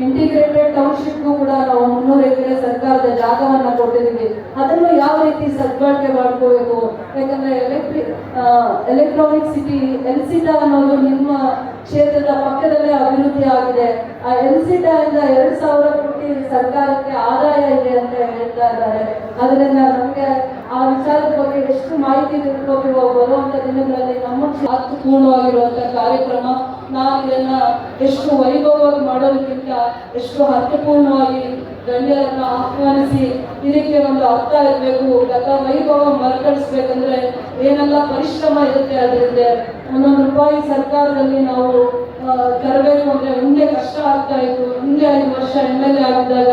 Integrated ಟೌನ್ಶಿಪ್ಗೂ ಕೂಡ ನಾವು ಮುನ್ನೂರು ಎಕರೆ ಸರ್ಕಾರದ ಜಾಗವನ್ನು ಕೊಟ್ಟಿದ್ದೀವಿ. ಅದನ್ನು ಯಾವ ರೀತಿ ಸದ್ಬಳಕೆ ಮಾಡ್ಕೋಬೇಕು? ಯಾಕಂದ್ರೆ ಎಲೆಕ್ಟ್ರಿಕ್ ಎಲೆಕ್ಟ್ರಾನಿಕ್ ಸಿಟಿ ಎಲ್ಸಿಟಾ ಅನ್ನೋದು ನಿಮ್ಮ ಕ್ಷೇತ್ರದ ಪಕ್ಕದಲ್ಲೇ ಅಭಿವೃದ್ಧಿ ಆಗಿದೆ. ಆ ಎಲ್ಸಿಟಾ ಇಂದ ಎರಡ್ ಸಾವಿರ ಕೋಟಿ ಸರ್ಕಾರಕ್ಕೆ ಆದಾಯ ಇದೆ ಅಂತ ಹೇಳ್ತಾ ಇದ್ದಾರೆ. ಅದರಿಂದ ನಮಗೆ ಆ ವಿಚಾರದ ಬಗ್ಗೆ ಎಷ್ಟು ಮಾಹಿತಿ ತಿಳ್ಕೋತೀವೋ ಬರುವಂತ ದಿನಗಳಲ್ಲಿ ನಮ್ಮ ಕ್ಷೇ- ಅರ್ಥಪೂರ್ಣವಾಗಿರುವಂತ ಕಾರ್ಯಕ್ರಮ. ನಾವು ಇದನ್ನ ಎಷ್ಟು ವೈಭವವಾಗಿ ಮಾಡೋದಕ್ಕಿಂತ ಎಷ್ಟು ಅರ್ಥಪೂರ್ಣವಾಗಿ ಗಣ್ಯರನ್ನ ಆಹ್ವಾನಿಸಿ ಇದಕ್ಕೆ ಒಂದು ಅರ್ಥ ಇರಬೇಕು, ಗತ ವೈಭವ ಮರುಕಳಿಸ್ಬೇಕಂದ್ರೆ ಏನೆಲ್ಲ ಪರಿಶ್ರಮ ಇರುತ್ತೆ ಅದರಿಂದ. ಒಂದೊಂದು ರೂಪಾಯಿ ಸರ್ಕಾರದಲ್ಲಿ ನಾವು ತರಬೇಕು ಅಂದ್ರೆ ಹಿಂದೆ ಕಷ್ಟ ಆಗ್ತಾ ಇತ್ತು. ಹಿಂದೆ ಐದು ವರ್ಷ ಎಂ ಎಲ್ ಎ ಆಗಿದ್ದಾಗ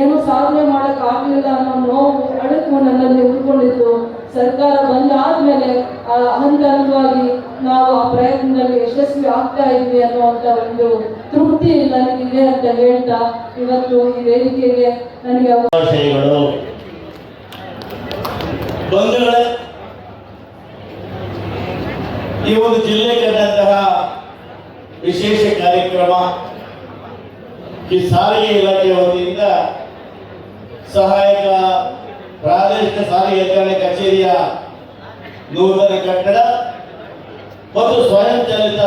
ಏನು ಸಾಧನೆ ಮಾಡಕ್ ಆಗ್ಲಿಲ್ಲ ಅನ್ನೋ ನೋವು, ಅಡಕು ನನ್ನಲ್ಲಿ ಉಳ್ಕೊಂಡಿತ್ತು. ಸರ್ಕಾರ ಬಂದಾದ್ಮೇಲೆ ಹಂತ ಹಂತವಾಗಿ ನಾವು ಆ ಪ್ರಯತ್ನದಲ್ಲಿ ಯಶಸ್ವಿ ಆಗ್ತಾ ಇದ್ವಿ ಅನ್ನುವಂತ ಒಂದು ತೃಪ್ತಿ ನನಗಿದೆ ಅಂತ ಹೇಳ್ತಾ ಇವತ್ತು ಈ ವೇದಿಕೆಗೆ ನನಗೆ ಈ ಒಂದು ಜಿಲ್ಲೆ ಕಂಡಂತಹ ವಿಶೇಷ ಕಾರ್ಯಕ್ರಮ ಈ ಸಾರಿಗೆ ಇಲಾಖೆ ವತಿಯಿಂದ ಸಹಾಯಕ ಪ್ರಾದೇಶಿಕ ಸಾರಿಗೆ ಕಚೇರಿಯ ನೂತನ ಕಟ್ಟಡ ಮತ್ತು ಸ್ವಯಂ ಚಾಲಿತ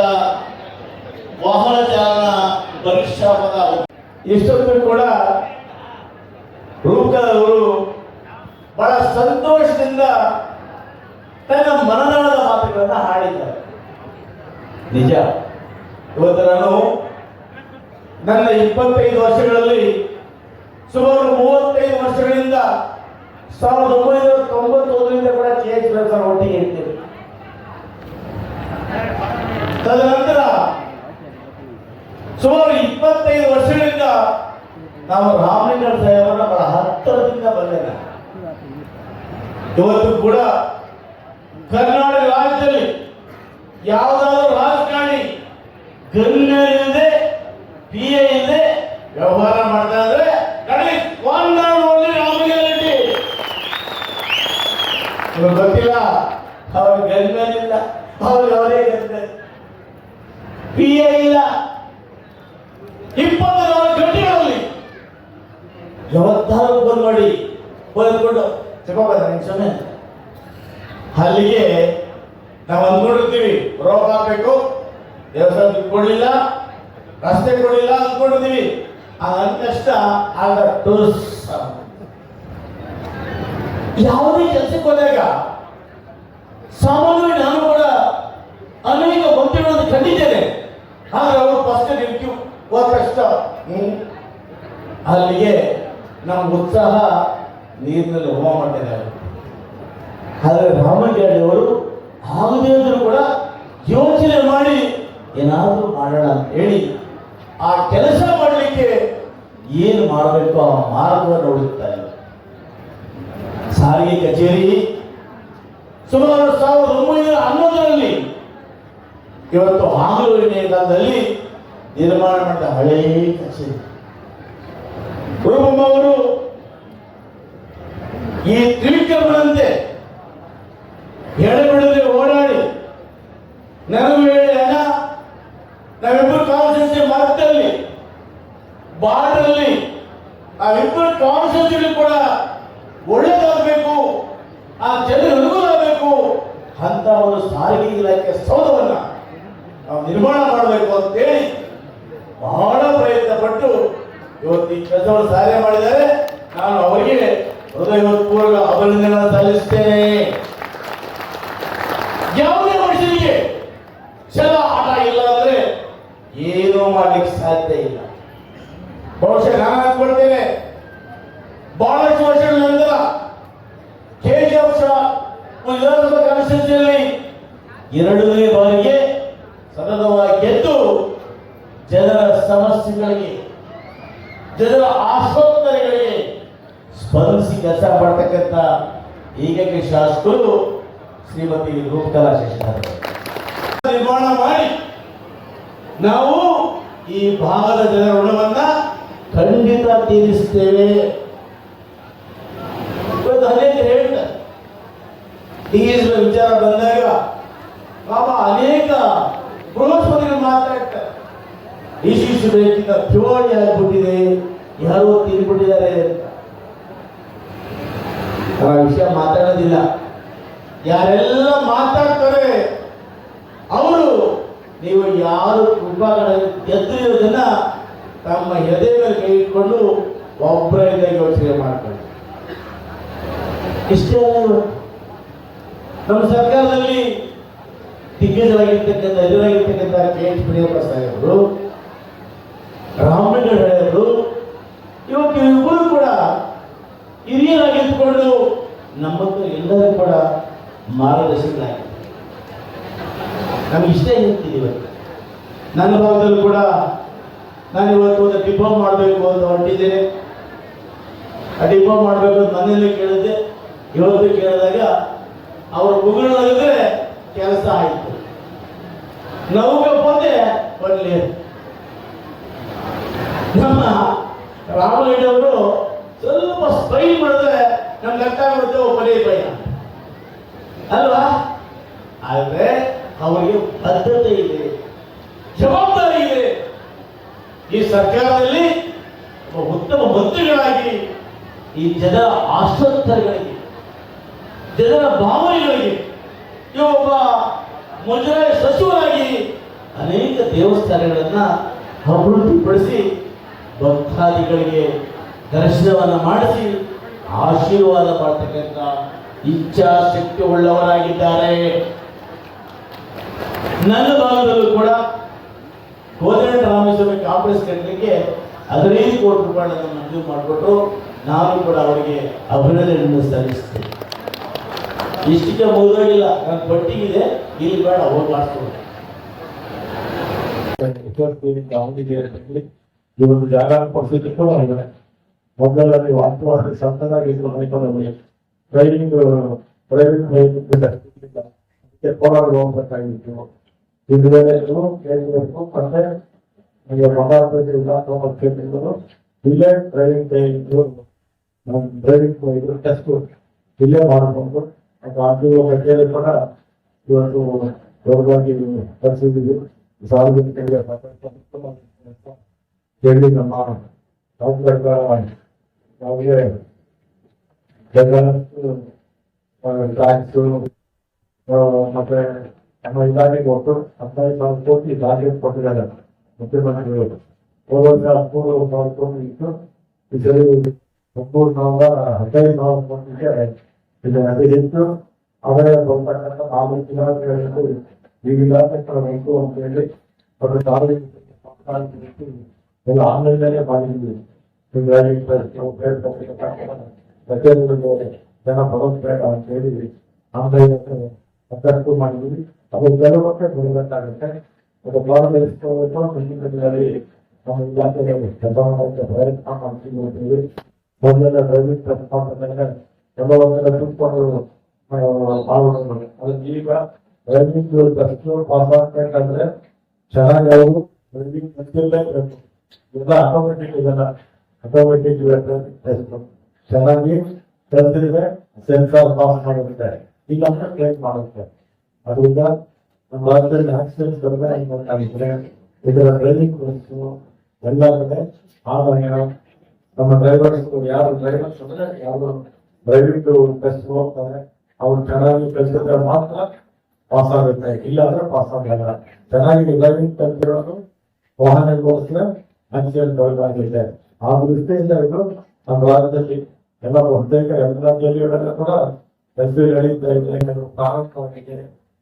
ವಾಹನ ಚಾಲನ ಪರೀಕ್ಷಾ ಪದ ಇಷ್ಟೊತ್ತು ಕೂಡ ರೂಪದವರು ಬಹಳ ಸಂತೋಷದಿಂದ ತನ್ನ ಮನದಾಳದ ಮಾತುಗಳನ್ನ ಹಾಡಿದ್ದಾರೆ. ನಿಜ. ಇವತ್ತು ನಾನು ನನ್ನ ಇಪ್ಪತ್ತೈದು ವರ್ಷಗಳಲ್ಲಿ ಸುಮಾರು ಮೂವತ್ತೈದು ವರ್ಷಗಳಿಂದ ಸಾವಿರದ ಒಂಬೈನೂರ ತೊಂಬತ್ತೊಂದರಿಂದ ಕೂಡ ಕೆ ಎಚ್ ಒಟ್ಟಿಗೆ ತದನಂತರ ಸುಮಾರು ಇಪ್ಪತ್ತೈದು ವರ್ಷಗಳಿಂದ ನಾವು ರಾಮಲಿಂಗರ ಸಾಹೇಬರನ್ನ ಬಹಳ ಹತ್ತಿರದಿಂದ ಬಂದಿಲ್ಲ. ಇವತ್ತು ಕೂಡ ಕರ್ನಾಟಕ ರಾಜ್ಯದಲ್ಲಿ ಯಾವುದಾದ್ರೂ ರಾಜಕಾರಣಿ ಗಣ್ಯ ಇಲ್ಲದೆ ಪಿ ಎ ಇಲ್ಲದೆ ವ್ಯವಹಾರ ಮಾಡ್ತಾ ಇದ್ರೆ ಗೊತ್ತಿಲ್ಲ ಅವ್ರಿಗೆ ಗಣ್ಯನಿಲ್ಲ ಅವ್ರಿಗೆ ಅವರೇ ಗಣ್ಯ ಪಿ ಎ ಇಲ್ಲ. ಇಪ್ಪತ್ತು ನಾಲ್ಕು ಗಂಟೆಗಳಲ್ಲಿ. ಯಾವತ್ತಾರು ಬಂದ್ ಮಾಡಿ. ಚಿಕ್ಕಪ್ಪ ನಿಮಿಷ ಅಲ್ಲಿಗೆ ನಾವು ಅಂದ್ಕೊಂಡಿರ್ತೀವಿ ರೋಗ ಹಾಕ್ಬೇಕು ದೇವಸ್ಥಾನ ದುಡ್ಡು ಕೊಡ್ಲಿಲ್ಲ ರಸ್ತೆ ಅಂದ್ಕೊಂಡಿದ್ದೀವಿ ಆ ಅದನ್ನಷ್ಟ ಆಗ ಟೂರ್ಸ್ ಯಾವುದೇ ಕೆಲಸಕ್ಕೆ ಹೋದಾಗ ಸಾಮಾನ್ಯವಾಗಿ ನಾನು ಕೂಡ ಅನೇಕ ಮಂತ್ರಿಗಳನ್ನು ಕಂಡಿದ್ದೇನೆ ಅವರು ಫಸ್ಟ್ ರಿವ್ಯೂ ಹೋದ ಅಲ್ಲಿಗೆ ನಮ್ಮ ಉತ್ಸಾಹ ನೀರಿನಲ್ಲಿ ಹೋಮ ಮಾಡಿದ್ದಾರೆ ಆದರೆ ರಾಮಗಿರಿ ಅವರು ಆಗದೇ ಅಂದರೂ ಕೂಡ ಯೋಚನೆ ಮಾಡಿ ಏನಾದರೂ ಮಾಡೋಣ ಅಂತ ಹೇಳಿ ಆ ಕೆಲಸ ಮಾಡಲಿಕ್ಕೆ ಏನು ಮಾಡಬೇಕು ಆ ಮಾರ್ಗವನ್ನು ಹುಡುಕ್ತಾರೆ ಸಾರಿಗೆ ಕಚೇರಿ ಸುಮಾರು ಸಾವಿರದ ಒಂಬೈನೂರ ಹನ್ನೊಂದರಲ್ಲಿ ಇವತ್ತು ಆಗಲೂ ಕಾಲದಲ್ಲಿ ನಿರ್ಮಾಣ ಮಾಡಿದ ಹಳೇ ಕಚೇರಿ ರೂಪಮ್ಮ ಅವರು ಈ ತ್ರಿವಿಕ್ರಮನಂತೆ ಎಡಬಿಡದೆ ಓಡಾಡಿ ನನಗೆ ಹೇಳಿ ಅಣ್ಣ ನಾವಿಬ್ಬರು ಕಾನ್ಸ್ಟಿಟ್ಯೂನ್ಸಿ ಮರದಲ್ಲಿ ಆ ನಾವಿಬ್ಬರು ಕಾನ್ಸ್ಟಿಟ್ಯೂನ್ಸಿ ಕೂಡ ಒಳ್ಳೇದಾಗಬೇಕು, ಆ ಜನರಿಗೆ ಅನುಕೂಲ ಆಗಬೇಕು ಅಂತ ಒಂದು ಸಾರಿಗೆ ಇಲಾಖೆ ಸೌಧವನ್ನ ನಾವು ನಿರ್ಮಾಣ ಮಾಡಬೇಕು ಅಂತೇಳಿ ಬಹಳ ಪ್ರಯತ್ನ ಪಟ್ಟು ಇವತ್ತು ಈ ಕೆಲಸವನ್ನು ಸಾಧನೆ ಮಾಡಿದ್ದಾರೆ. ನಾನು ಅವರಿಗೆ ಹೃದಯಪೂರ್ವಕ ಅಭಿನಂದನೆ ಸಲ್ಲಿಸ್ತೇನೆ ಯಾವುದೇ ಮನುಷ್ಯನಿಗೆ ಛಲ ಆಟ ಇಲ್ಲ ಅಂದ್ರೆ ಏನೂ ಮಾಡ್ಲಿಕ್ಕೆ ಸಾಧ್ಯ ಇಲ್ಲ. ಬಹುಶಃ ನಾನು ಅನ್ಕೊಳ್ತೇನೆ ಬಹಳಷ್ಟು ವರ್ಷಗಳ ನಂತರ ಕೆ ಜಿ ಎಫ್ ವಿಧಾನಸಭಾ ಕಾನ್ಸ್ಟಿಟ್ಯೂನ್ಸಿಯಲ್ಲಿ ಎರಡನೇ ಬಾರಿಗೆ ಸತತವಾಗಿ ಗೆದ್ದು ಜನರ ಸಮಸ್ಯೆಗಳಿಗೆ, ಜನರ ಆಶೋತ್ತರಗಳಿಗೆ ಸ್ಪಂದಿಸಿ ಕೆಲಸ ಮಾಡ್ತಕ್ಕಂಥ ಏಕೈಕ ಶಾಸಕರು ಶ್ರೀಮತಿ ರೂಪಕಲಾ ಶಿಕ್ಷಣ ನಿರ್ಮಾಣ ಮಾಡಿ ನಾವು ಈ ಭಾಗದ ಜನರ ಋಣವನ್ನ ಖಂಡಿತ ತೀರಿಸ್ತೇವೆ ಹೇಳ್ತಾರೆ. ವಿಚಾರ ಬಂದಾಗ ಪಾಪ ಅನೇಕ ಬೃಹಸ್ಪತಿಗಳು ಮಾತಾಡ್ತಾರೆ ಬೇಕಿಂದ ತಿಳುವಳಿ ಆಗ್ಬಿಟ್ಟಿದೆ, ಯಾರೋ ಅಂತ. ಆ ವಿಷಯ ಮಾತಾಡೋದಿಲ್ಲ. ಯಾರೆಲ್ಲ ಮಾತಾಡ್ತಾರೆ, ಅವರು ನೀವು ಯಾರು ವಿಭಾಗಗಳಲ್ಲಿ ಎದ್ದಿರೋದನ್ನ ತಮ್ಮ ಎದೆ ಮೇಲೆ ಕೈ ಇಟ್ಕೊಂಡು ಒಬ್ಬರಿಂದ ಯೋಚನೆ ಮಾಡ್ತಾರೆ ಇಷ್ಟೇ ನಮ್ಮ ಸರ್ಕಾರದಲ್ಲಿ ದಿಗ್ಗಜರಾಗಿರ್ತಕ್ಕಂಥ ಎದುರಾಗಿರ್ತಕ್ಕಂಥ ಕೆ ಎಚ್ ಪ್ರಿಯಪ್ಪ ಸಾಹೇಬರು ರಾಮಲಿಂಗ ಹೆಳೆಯವರು ಇವತ್ತು ಇಬ್ಬರು ಕೂಡ ಹಿರಿಯರಾಗಿದ್ದುಕೊಂಡು ನಮ್ಮದು ಎಲ್ಲರೂ ಕೂಡ ಮಾರ್ಗದರ್ಶಕರಾಗಿದ್ದಾರೆ. ನಮ್ಗೆ ಇಷ್ಟ ಹೇಳ್ತೀನಿ ಇವತ್ತು. ನನ್ನ ಭಾಗದಲ್ಲೂ ಕೂಡ ನಾನು ಇವತ್ತು ಒಂದು ಡಿಪೋ ಮಾಡಬೇಕು ಅಂತ ಹೊರಟಿದ್ದೇನೆ. ಆ ಡಿಪೋ ಮಾಡಬೇಕು ಅಂತ ಮನೆಯಲ್ಲೇ ಕೇಳಿದೆ ಇವತ್ತು ಕೇಳಿದಾಗ ಅವ್ರ ಮುಗುಳಿದ್ರೆ ಕೆಲಸ ಆಯಿತು. ನಮಗೆ ಬಂದೆ ಒಳ್ಳೆ ನಮ್ಮ ರಾಮಯ್ಯ ಅವರು ಸ್ವಲ್ಪ ಸ್ಟೈಲ್ ಮಾಡಿದ್ರೆ ನಮ್ಗೆ ಅರ್ಥ ಆಗುತ್ತೆ ಒಬ್ಬನೇ ಭಯ ಅಲ್ವಾ? ಆದ್ರೆ ಅವರಿಗೆ ಬದ್ಧತೆ ಇದೆ, ಜವಾಬ್ದಾರಿ ಇದೆ. ಈ ಸರ್ಕಾರದಲ್ಲಿ ಉತ್ತಮ ಮಂತ್ರಿಗಳಾಗಿ ಈ ಜನರ ಆಶೋತ್ತರಗಳಿಗೆ ಜನರ ಭಾವನೆಗಳಿಗೆ ಇವೊಬ್ಬ ಮುಜರಾಯಿ ಸಚಿವರಾಗಿ ಅನೇಕ ದೇವಸ್ಥಾನಗಳನ್ನ ಅಭಿವೃದ್ಧಿಪಡಿಸಿ ಭಕ್ತಾದಿಗಳಿಗೆ ದರ್ಶನವನ್ನು ಮಾಡಿಸಿ ಆಶೀರ್ವಾದ ಮಾಡ್ತಕ್ಕಂಥ ಇಚ್ಛಾಶಕ್ತಿ ಉಳ್ಳವರಾಗಿದ್ದಾರೆ ನನ್ನ ಭಾಗದಲ್ಲೂ ಕೂಡ ಕೋದಂಡ ರಾಮೇಶ್ವರ ಕಾಂಪ್ಲೆಕ್ಸ್ ಕಟ್ಟಲಿಕ್ಕೆ ಹದಿನೈದು ಕೋಟಿ ರೂಪಾಯಿಗಳನ್ನು ಮಂಜೂರು ಮಾಡಿಕೊಟ್ಟು ನಾನು ಕೂಡ ಅವರಿಗೆ ಅಭಿನಂದನೆಯನ್ನು ಸಲ್ಲಿಸ್ತೇನೆ. ಇಷ್ಟಕ್ಕೆ ಮುಗಿದೋಗಿಲ್ಲ. ನನ್ನ ಪಟ್ಟಿಗಿದೆ. ಇಲ್ಲಿ ಬೇಡ, ಹೋಗಿ ಮಾಡಿಸ್ಕೊಂಡು ಈ ಒಂದು ಜಾಗ ಕೊಡ್ಸಿದ್ದಕ್ಕೂ ಇದೆ. ಮೊದಲಲ್ಲಿ ನೀವು ಇದು ಮೈಕೊಂಡಲ್ಲಿ ಟ್ರೈನಿಂಗ್ ಪ್ರೈವೇಟ್ ಅದಕ್ಕೆ ಕೋಲಾರ ಹೋಗ್ಬೇಕಾಗಿತ್ತು. ಇದುವರೆಗೂ ಕೇಳಬೇಕು. ಮತ್ತೆ ನಿಮಗೆ ಮಹಾರಾಷ್ಟ್ರ ಜಿಲ್ಲಾ ಕೇಳಿದ್ರು ಇಲ್ಲೇ ಡ್ರೈವಿಂಗ್ ಟ್ರೈನಿಂಗ್ ಡ್ರೈವಿಂಗ್ ಟೆಸ್ಟ್ ಇಲ್ಲೇ ಮಾಡಬಹುದು ಅದು ಅದು ಕಚೇರಿ ಕೂಡ ಇವತ್ತು ದೊಡ್ಡದಾಗಿ ಪರಿಸ್ಥಿತಿ ಸಾರ್ವಜನಿಕರಿಗೆ ಹೇಳಿ ನಮ್ಮ ಡಾಕ್ಟರ್ ಯಾವುದೇ ಟ್ಯಾಕ್ಸ್ ಮತ್ತೆ ನಮ್ಮ ಇಲಾಖೆಗೆ ಒಟ್ಟು ಹದಿನೈದು ಸಾವಿರ ಕೋಟಿ ಟಾರ್ಗೆಟ್ ಕೊಟ್ಟಿದ್ದಾರೆ ಮುಖ್ಯಮಂತ್ರಿಗಳು ಹೋದ ವರ್ಷ ಹದಿಮೂರು ಸಾವಿರ ಕೋಟಿ ಇತ್ತು ಈ ಸರಿ ಹದಿಮೂರು ಸಾವಿರ ಹದಿನೈದು ಸಾವಿರ ಕೋಟಿಗೆ ಇದು ಅದು ಹೆಚ್ಚು ಅವರೇ ಬರ್ತಕ್ಕಂಥ ನಾಲ್ಕು ಇಲಾಖೆಗಳಲ್ಲಿ ಈ ಇಲಾಖೆ ಎಲ್ಲ ಆನ್ಲೈನಲ್ಲೇ ಮಾಡಿದ್ವಿ. ಹೀಗಾಗಿ ನಾವು ಪ್ರತಿಯೊಂದು ಜನ ಬರೋದು ಬೇಡ ಅಂತ ಹೇಳಿ ಆನ್ಲೈನ್ ಅದಕ್ಕೂ ಮಾಡಿದ್ವಿ. ಅದು ಕೆಲವಕ್ಕೆ ಬರಬೇಕಾಗುತ್ತೆ ಅದು ಭಾರತದಲ್ಲಿ ನಮ್ಮ ಇಲಾಖೆಯಲ್ಲಿ ಕೆಲಸ ಪ್ರಯತ್ನ ಮಾಡ್ತೀವಿ ಅಂತೀವಿ ಮೊದಲೆಲ್ಲ ಡ್ರೈವಿಂಗ್ ಕೆಲಸ ಮಾಡಿದಾಗ ಕೆಲವೊಂದೆಲ್ಲ ಕೂತ್ಕೊಂಡು ಮಾಡೋದು ಅದು ಈಗ ಡ್ರೈವಿಂಗ್ ಬಸ್ ಪಾಸ್ ಆಗ್ಬೇಕಂದ್ರೆ ಚೆನ್ನಾಗಿ ಅವರು ಡ್ರೈವಿಂಗ್ ಕಲಿತಿರ್ಲೇಬೇಕು ಎಲ್ಲ ಆಟೋಮೆಟಿಕ್ ಇದೆಲ್ಲ ಆಟೋಮೆಟಿಕ್ ಚೆನ್ನಾಗಿ ಕಲ್ತಿದ್ರೆ ಸೆನ್ಸಾರ್ ಪಾಸ್ ಮಾಡುತ್ತೆ. ಇಲ್ಲ ಅಂದ್ರೆ ಕ್ಲೈಮ್ ಮಾಡುತ್ತೆ. ಅದರಿಂದ ನಮ್ಮ ಭಾರತದಲ್ಲಿ ಆಕ್ಸಿಡೆಂಟ್ ಕಡಿಮೆ ಇದರ ಡ್ರೈವಿಂಗ್ ಎಲ್ಲ ಕಡೆ ಆದಾಯ. ನಮ್ಮ ಡ್ರೈವರ್ಸ್ ಯಾರು ಡ್ರೈವರ್ಸ್ ಅಂದ್ರೆ ಯಾರು ಡ್ರೈವಿಂಗ್ ಟೆಸ್ಟ್ ಹೋಗ್ತಾರೆ, ಅವ್ರು ಚೆನ್ನಾಗಿ ಕಲಿಸಿದ್ರೆ ಮಾತ್ರ ಪಾಸ್ ಆಗುತ್ತೆ. ಇಲ್ಲ ಅಂದ್ರೆ ಪಾಸ್ ಆಗಲ್ಲ. ಚೆನ್ನಾಗಿ ಡ್ರೈವಿಂಗ್ ಕಲ್ತಿರೋದು ವಾಹನಗೋಸ್ಕರ ಒಳಗಾಗಿದೆ ಆ ದೃಷ್ಟಿಯಿಂದ ಇದು ನಮ್ಮ ಭಾರತದಲ್ಲಿ ಎಲ್ಲ ಬಹುತೇಕ ಎಲ್ಲ ಜಿಲ್ಲೆಗಳಲ್ಲಿ ಕೂಡ ಇದೆ ಕೆಲವು ಪ್ರಾರಂಭವಾಗಿದೆ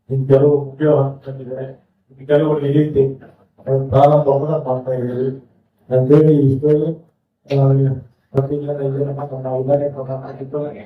ಇನ್ ಕೆಲವು ಹಂತದಲ್ಲಿದೆ ಕೆಲವು ರೀತಿ ಪ್ರಾರಂಭ ಮಾಡ್ತಾ ಇದ್ದೀವಿ ಅಂತೇಳಿ ಪ್ರತಿದಿನ ಇದನ್ನ ನಾವು ಉದಾಹರಣೆ